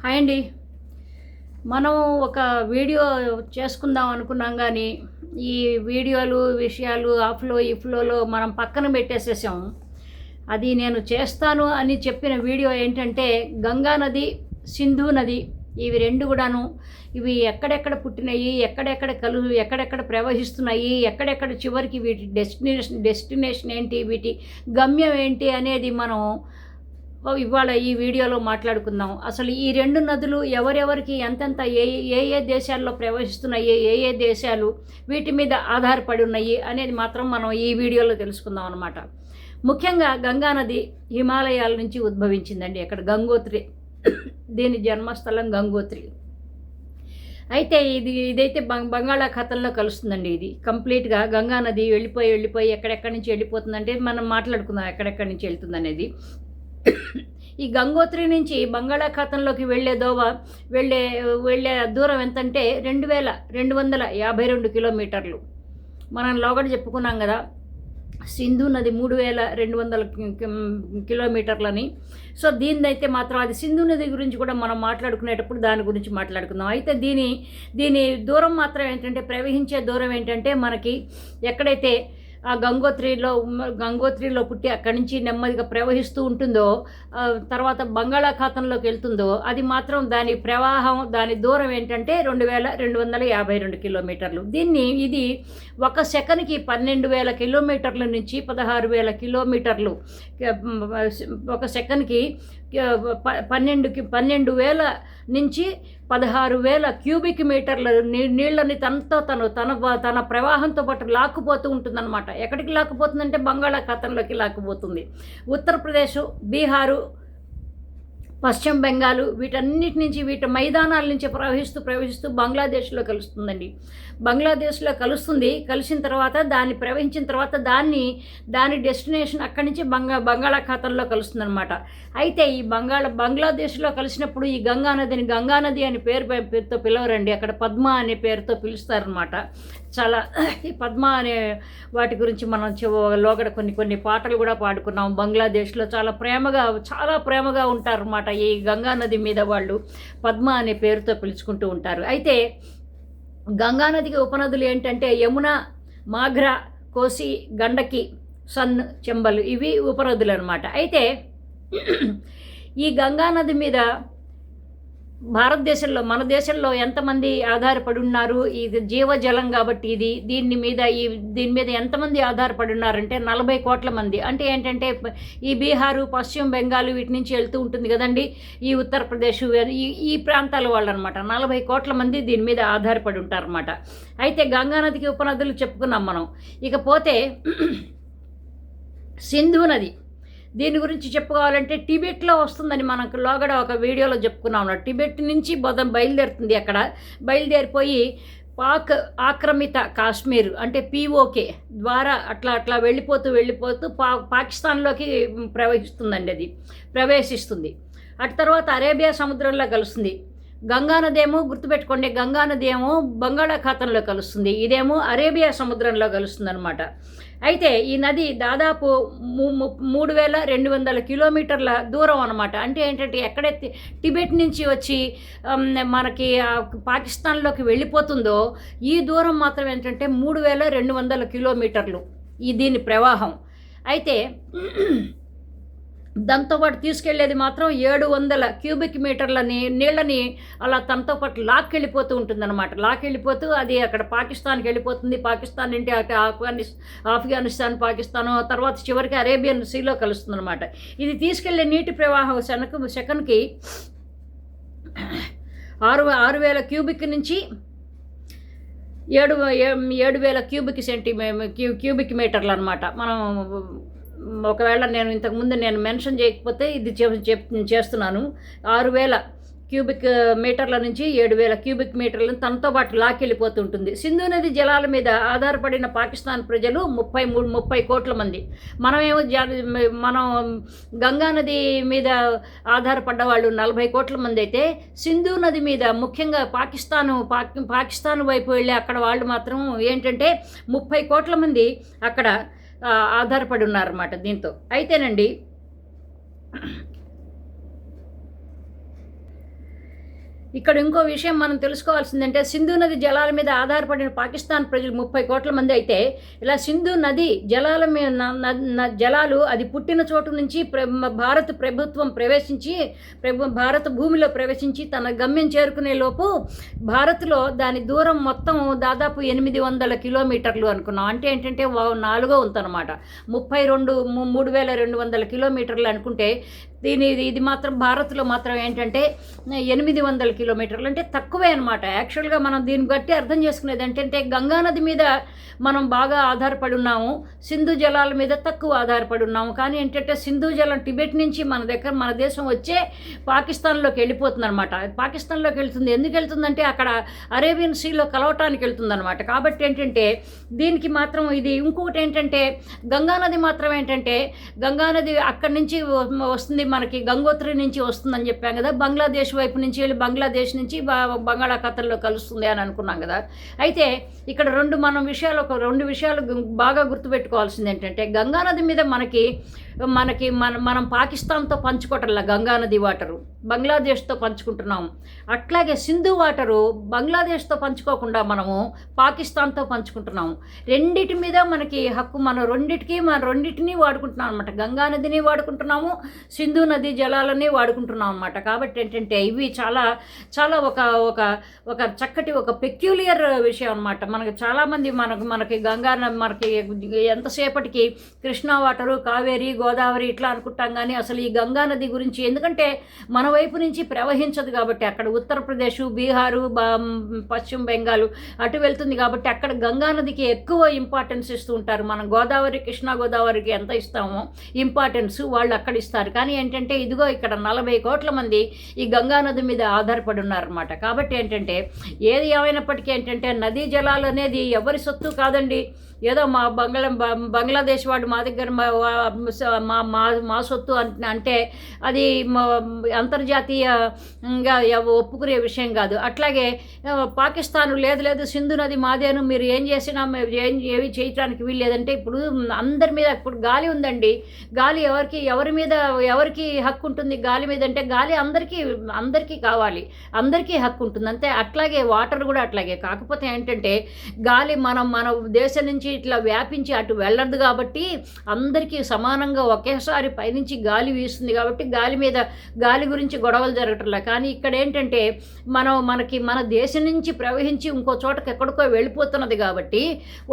Hi అండి. మనం ఒక వీడియో చేసుకుందాం అనుకున్నాం కానీ ఈ వీడియోలు విషయాలు ఆఫ్లో ఇఫ్లోలో మనం పక్కన పెట్టేసేసాం. అది నేను చేస్తాను అని చెప్పిన వీడియో ఏంటంటే గంగా నది సింధు నది ఇవి రెండు కూడాను ఇవి ఎక్కడెక్కడ పుట్టినాయి ఎక్కడెక్కడ కలు ఎక్కడెక్కడ ప్రవహిస్తున్నాయి ఎక్కడెక్కడ చివరికి వీటి డెస్టినేషన్ డెస్టినేషన్ ఏంటి వీటి గమ్యం ఏంటి అనేది మనం ఇవాళ ఈ వీడియోలో మాట్లాడుకుందాం. అసలు ఈ రెండు నదులు ఎవరెవరికి ఎంతెంత ఏ ఏ ఏ దేశాల్లో ప్రవహిస్తున్నాయి ఏ ఏ దేశాలు వీటి మీద ఆధారపడి ఉన్నాయి అనేది మాత్రం మనం ఈ వీడియోలో తెలుసుకుందాం అనమాట ముఖ్యంగా గంగా నది హిమాలయాల నుంచి ఉద్భవించిందండి అక్కడ గంగోత్రి. దీని జన్మస్థలం గంగోత్రి. అయితే ఇది ఇదైతే బంగ్ బంగాళాఖాతంలో కలుస్తుందండి ఇది. కంప్లీట్గా గంగా నది వెళ్ళిపోయి వెళ్ళిపోయి ఎక్కడెక్కడి నుంచి వెళ్ళిపోతుందంటే మనం మాట్లాడుకుందాం ఎక్కడెక్కడి నుంచి వెళ్తుందనేది. ఈ గంగోత్రి నుంచి బంగాళాఖాతంలోకి వెళ్ళే దోవ వెళ్ళే వెళ్ళే దూరం ఎంతంటే రెండు వేల రెండు వందల యాభై రెండు కిలోమీటర్లు. మనం లోగడ చెప్పుకున్నాం కదా సింధు నది మూడు వేల రెండు వందల కిలోమీటర్లని. సో దీనిదైతే మాత్రం అది సింధు నది గురించి కూడా మనం మాట్లాడుకునేటప్పుడు దాని గురించి మాట్లాడుకుందాం. అయితే దీని దీని దూరం మాత్రం ఏంటంటే ప్రవహించే దూరం ఏంటంటే మనకి ఎక్కడైతే ఆ గంగోత్రిలో గంగోత్రిలో పుట్టి అక్కడి నుంచి నెమ్మదిగా ప్రవహిస్తూ ఉంటుందో తర్వాత బంగాళాఖాతంలోకి వెళ్తుందో అది మాత్రం దాని ప్రవాహం దాని దూరం ఏంటంటే రెండు వేల రెండు వందల యాభై రెండు కిలోమీటర్లు. దీన్ని ఇది ఒక సెకన్కి పన్నెండు వేల కిలోమీటర్ల నుంచి పదహారు వేల కిలోమీటర్లు ఒక సెకన్కి పన్నెండుకి పన్నెండు వేల నుంచి పదహారు వేల క్యూబిక్ మీటర్ల నీ నీళ్ళని తనతో తను తన తన ప్రవాహంతో పాటు లాక్కుపోతూ ఉంటుందన్నమాట. ఎక్కడికి లాక్కుపోతుందంటే బంగాళాఖాతంలోకి లాక్కుపోతుంది. ఉత్తరప్రదేశ్ బీహారు పశ్చిమ బెంగాల్ వీటన్నిటి నుంచి వీటి మైదానాల నుంచి ప్రవహిస్తూ ప్రవహిస్తూ బంగ్లాదేశ్లో కలుస్తుందండి. బంగ్లాదేశ్లో కలుస్తుంది. కలిసిన తర్వాత దాన్ని ప్రవహించిన తర్వాత దాన్ని దాని డెస్టినేషన్ అక్కడి నుంచి బంగా బంగాళాఖాతంలో కలుస్తుందన్నమాట. అయితే ఈ బంగాళ బంగ్లాదేశ్లో కలిసినప్పుడు ఈ గంగా నదిని గంగా నది అని పేరు పేరుతో పిలవరండి. అక్కడ పద్మ అనే పేరుతో పిలుస్తారనమాట చాలా ఈ పద్మ అనే వాటి గురించి మనం లోగడ కొన్ని కొన్ని పాటలు కూడా పాడుకున్నాం. బంగ్లాదేశ్లో చాలా ప్రేమగా చాలా ప్రేమగా ఉంటారన్నమాట. ఈ గంగా నది మీద వాళ్ళు పద్మ అనే పేరుతో పిలుచుకుంటూ ఉంటారు. అయితే గంగానదికి ఉపనదులు ఏంటంటే యమున మాఘ్రా కోసి గండకి సన్ చెంబలు ఇవి ఉపనదులు అనమాట అయితే ఈ గంగానది మీద భారతదేశంలో మన దేశంలో ఎంతమంది ఆధారపడి ఉన్నారు ఇది జీవజలం కాబట్టి ఇది. దీని మీద ఈ దీని మీద ఎంతమంది ఆధారపడి ఉన్నారంటే నలభై కోట్ల మంది. అంటే ఏంటంటే ఈ బీహారు పశ్చిమ బెంగాల్ వీటి నుంచి వెళ్తూ ఉంటుంది కదండి. ఈ ఉత్తరప్రదేశ్ ఈ ఈ ప్రాంతాల వాళ్ళు అనమాట నలభై కోట్ల మంది దీని మీద ఆధారపడి ఉంటారన్నమాట. అయితే గంగానదికి ఉపనదులు చెప్పుకున్నాం మనం. ఇకపోతే సింధు నది. దీని గురించి చెప్పుకోవాలంటే టిబెట్లో వస్తుందని మనకు లోగడ ఒక వీడియోలో చెప్పుకున్నాం టిబెట్ నుంచి బొదం బయలుదేరుతుంది అక్కడ. బయలుదేరిపోయి పాక్ ఆక్రమిత కాశ్మీర్ అంటే పీఓకే ద్వారా అట్లా అట్లా వెళ్ళిపోతూ వెళ్ళిపోతూ పా పాకిస్తాన్లోకి ప్రవహిస్తుందండి అది. ప్రవేశిస్తుంది. అటు తర్వాత అరేబియా సముద్రంలో కలుస్తుంది. గంగానదేమో గుర్తుపెట్టుకోండి గంగానదేమో బంగాళాఖాతంలో కలుస్తుంది ఇదేమో అరేబియా సముద్రంలో కలుస్తుంది అనమాట అయితే ఈ నది దాదాపు మూడు వేల రెండు వందల కిలోమీటర్ల దూరం అనమాట అంటే ఏంటంటే ఎక్కడైతే టిబెట్ నుంచి వచ్చి మనకి పాకిస్తాన్లోకి వెళ్ళిపోతుందో ఈ దూరం మాత్రం ఏంటంటే మూడు వేల రెండు వందల కిలోమీటర్లు ఈ దీని ప్రవాహం. అయితే దాంతోపాటు తీసుకెళ్ళేది మాత్రం ఏడు వందల క్యూబిక్ మీటర్లని నీళ్ళని అలా తనతో పాటు లాక్కెళ్ళిపోతూ ఉంటుందన్నమాట. లాక్కెళ్ళిపోతూ అది అక్కడ పాకిస్తాన్కి వెళ్ళిపోతుంది. పాకిస్తాన్ నుండి ఆఫ్ఘనిస్ ఆఫ్ఘనిస్తాన్ పాకిస్తాన్ తర్వాత చివరికి అరేబియన్ సీలో కలుస్తుందన్నమాట. ఇది తీసుకెళ్ళే నీటి ప్రవాహం శనకు సెకన్కి ఆరు ఆరు వేల క్యూబిక్ నుంచి ఏడు ఏడు వేల క్యూబిక్ సెంటీమీ క్యూబిక్ మీటర్లు అనమాట మనం ఒకవేళ నేను ఇంతకుముందు నేను మెన్షన్ చేయకపోతే ఇది చెప్ చేస్తున్నాను. ఆరు వేల క్యూబిక్ మీటర్ల నుంచి ఏడు వేల క్యూబిక్ మీటర్లను తనతో పాటు లాక్కెళ్ళిపోతుంటుంది సింధు నది జలాల మీద ఆధారపడిన పాకిస్తాన్ ప్రజలు ముప్పై మూడు ముప్పై కోట్ల మంది. మనమేమో మనం గంగా నది మీద ఆధారపడ్డ వాళ్ళు నలభై కోట్ల మంది అయితే సింధు నది మీద ముఖ్యంగా పాకిస్తాను పాకిస్తాన్ వైపు వెళ్ళి అక్కడ వాళ్ళు మాత్రం ఏంటంటే ముప్పై కోట్ల మంది అక్కడ ఆధారపడి ఉన్నారన్నమాట దీంతో. అయితేనండి ఇక్కడ ఇంకో విషయం మనం తెలుసుకోవాల్సిందంటే సింధు నది జలాల మీద ఆధారపడిన పాకిస్తాన్ ప్రజలు ముప్పై కోట్ల మంది అయితే ఇలా సింధు నది జలాల మీద జలాలు అది పుట్టిన చోటు నుంచి భారత ప్రభుత్వం ప్రవేశించి ప్రభు భారత భూమిలో ప్రవేశించి తన గమ్యం చేరుకునే లోపు భారత్లో దాని దూరం మొత్తం దాదాపు ఎనిమిది వందల కిలోమీటర్లు అనుకున్నాం. అంటే ఏంటంటే నాలుగో ఉందన్నమాట. ముప్పై రెండు మూడు వేల రెండు వందల కిలోమీటర్లు అనుకుంటే దీని ఇది మాత్రం భారత్లో మాత్రం ఏంటంటే ఎనిమిది వందల కిలోమీటర్లు. అంటే తక్కువే అనమాట యాక్చువల్గా మనం దీన్ని బట్టి అర్థం చేసుకునేది ఏంటంటే గంగానది మీద మనం బాగా ఆధారపడి ఉన్నాము. సింధు జలాల మీద తక్కువ ఆధారపడి ఉన్నాము. కానీ ఏంటంటే సింధు జలం టిబెట్ నుంచి మన దగ్గర మన దేశం వచ్చే పాకిస్తాన్లోకి వెళ్ళిపోతుంది అనమాట పాకిస్తాన్లోకి వెళ్తుంది. ఎందుకు వెళ్తుందంటే అక్కడ అరేబియన్ సీలో కలవటానికి వెళ్తుంది అనమాట కాబట్టి ఏంటంటే దీనికి మాత్రం ఇది ఇంకొకటి ఏంటంటే గంగానది మాత్రం ఏంటంటే గంగానది అక్కడి నుంచి వస్తుంది మనకి గంగోత్రి నుంచి వస్తుందని చెప్పాం కదా. బంగ్లాదేశ్ వైపు నుంచి వెళ్ళి బంగ్లాదేశ్ నుంచి బంగాళాఖాతంలో కలుస్తుంది అని అనుకున్నాం కదా. అయితే ఇక్కడ రెండు మనం విషయాలు ఒక రెండు విషయాలు బాగా గుర్తుపెట్టుకోవాల్సింది ఏంటంటే గంగానది మీద మనకి మనకి మన మనం పాకిస్తాన్తో పంచుకోవటంలా గంగానది వాటరు బంగ్లాదేశ్తో పంచుకుంటున్నాము అట్లాగే సింధు వాటరు బంగ్లాదేశ్తో పంచుకోకుండా మనము పాకిస్తాన్తో పంచుకుంటున్నాము రెండిటి మీద మనకి హక్కు మనం రెండిటికి మన రెండింటిని వాడుకుంటున్నాం అనమాట గంగానదిని వాడుకుంటున్నాము సింధు నది జలాలని వాడుకుంటున్నాం అనమాట కాబట్టి ఏంటంటే ఇవి చాలా చాలా ఒక ఒక ఒక చక్కటి ఒక పెక్యులియర్ విషయం అనమాట మనకి చాలామంది మనకు మనకి గంగా మనకి ఎంతసేపటికి కృష్ణా వాటరు కావేరి గోదావరి ఇట్లా అనుకుంటాం కానీ అసలు ఈ గంగా నది గురించి ఎందుకంటే మన వైపు నుంచి ప్రవహించదు కాబట్టి అక్కడ ఉత్తరప్రదేశ్ బీహారు పశ్చిమ బెంగాల్ అటు వెళ్తుంది కాబట్టి అక్కడ గంగా నదికి ఎక్కువ ఇంపార్టెన్స్ ఇస్తూ ఉంటారు. మనం గోదావరి కృష్ణా గోదావరికి ఎంత ఇస్తామో ఇంపార్టెన్స్ వాళ్ళు అక్కడ ఇస్తారు. కానీ ఏంటంటే ఇదిగో ఇక్కడ నలభై కోట్ల మంది ఈ గంగా నది మీద ఆధారపడి ఉన్నారన్నమాట. కాబట్టి ఏంటంటే ఏది ఏమైనప్పటికీ ఏంటంటే నదీ జలాలు అనేది ఎవరి సొత్తు కాదండి. ఏదో మా బంగ్లా బంగ్లాదేశ్ వాడు మా దగ్గర మా మా మా సొత్తు అంటే అది అంతర్జాతీయంగా ఒప్పుకునే విషయం కాదు. అట్లాగే పాకిస్తాన్ లేదు లేదు సింధు నది మాదేను మీరు ఏం చేసినా ఏం ఏవి చేయటానికి వీల్లేదంటే ఇప్పుడు అందరి మీద ఇప్పుడు గాలి ఉందండి. గాలి ఎవరికి ఎవరి మీద ఎవరికి హక్కు ఉంటుంది? గాలి మీద అంటే గాలి అందరికీ అందరికీ కావాలి. అందరికీ హక్కు ఉంటుంది. అంతే. అట్లాగే వాటర్ కూడా అట్లాగే. కాకపోతే ఏంటంటే గాలి మనం మన దేశం నుంచి నుంచి ఇట్లా వ్యాపించి అటు వెళ్ళదు కాబట్టి అందరికీ సమానంగా ఒకేసారి పైనుంచి గాలి వీస్తుంది కాబట్టి గాలి మీద గాలి గురించి గొడవలు జరగట్లే. కానీ ఇక్కడ ఏంటంటే మనం మనకి మన దేశం నుంచి ప్రవహించి ఇంకో చోటకి ఎక్కడికో వెళ్ళిపోతున్నది కాబట్టి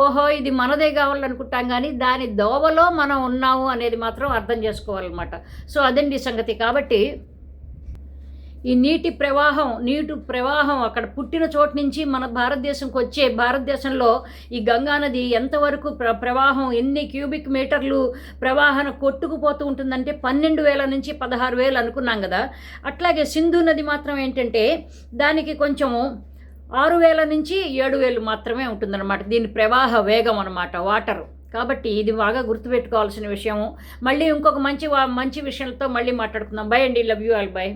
ఓహో ఇది మనదే కావాలనుకుంటాం కానీ దాని దోవలో మనం ఉన్నాము అనేది మాత్రం అర్థం చేసుకోవాలన్నమాట. సో అదండి సంగతి. కాబట్టి ఈ నీటి ప్రవాహం నీటి ప్రవాహం అక్కడ పుట్టిన చోటు నుంచి మన భారతదేశంకి వచ్చే భారతదేశంలో ఈ గంగా నది ఎంతవరకు ప్ర ప్రవాహం ఎన్ని క్యూబిక్ మీటర్లు ప్రవాహన కొట్టుకుపోతూ ఉంటుందంటే పన్నెండు వేల నుంచి పదహారు వేలు అనుకున్నాం కదా. అట్లాగే సింధు నది మాత్రం ఏంటంటే దానికి కొంచెము ఆరు వేల నుంచి ఏడు వేలు మాత్రమే ఉంటుందన్నమాట. దీని ప్రవాహ వేగం అనమాట వాటర్. కాబట్టి ఇది బాగా గుర్తుపెట్టుకోవాల్సిన విషయము. మళ్ళీ ఇంకొక మంచి మంచి విషయంతో మళ్ళీ మాట్లాడుకుందాం. బై అండి. Love you all by